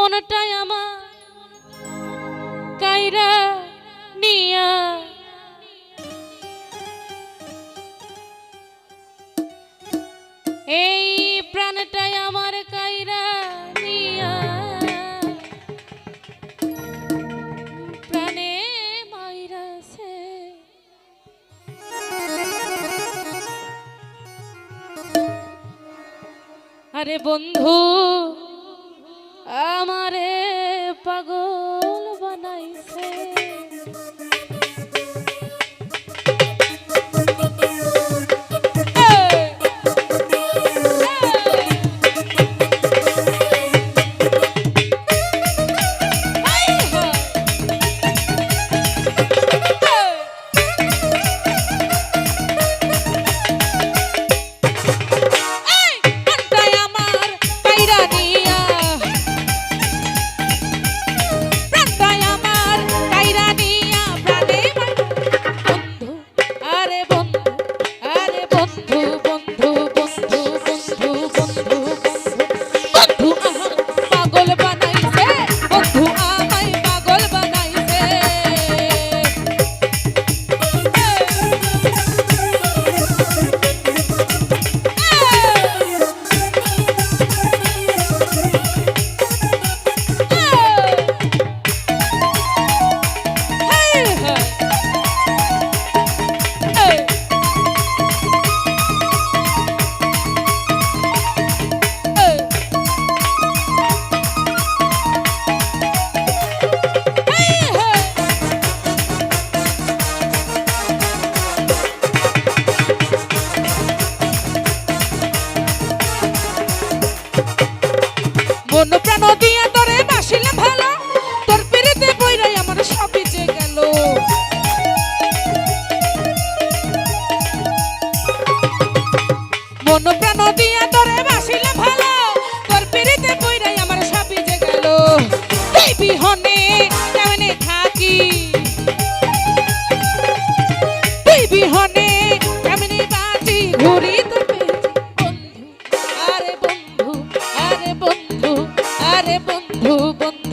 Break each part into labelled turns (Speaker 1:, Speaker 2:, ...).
Speaker 1: মনটাই আমার কাইরা নিয়া। এই প্রাণটাই আমার কাইরা নিয়া। প্রাণে আরে বন্ধু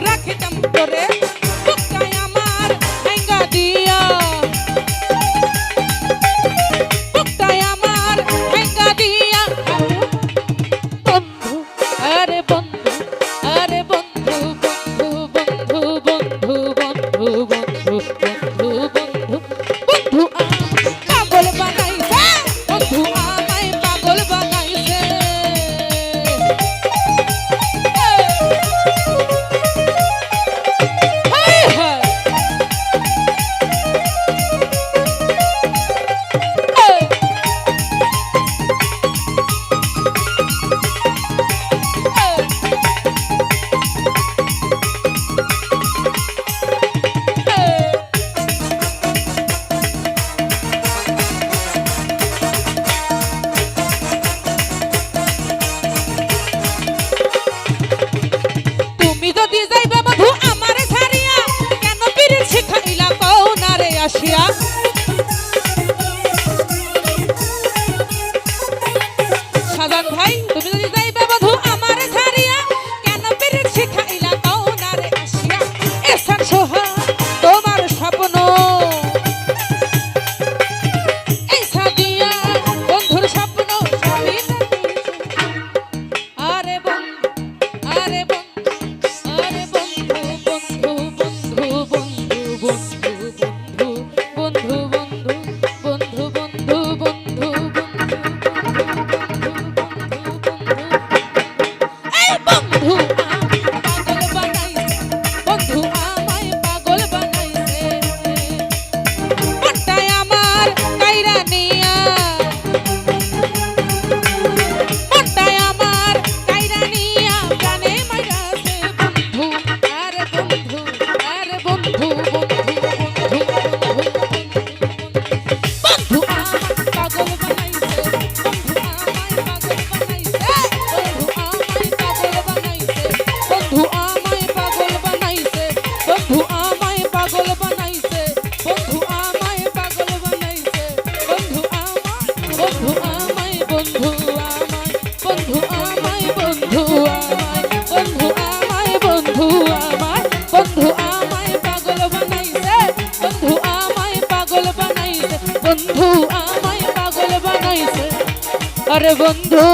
Speaker 1: রাখিতাম তোরে আরে বন্ধু।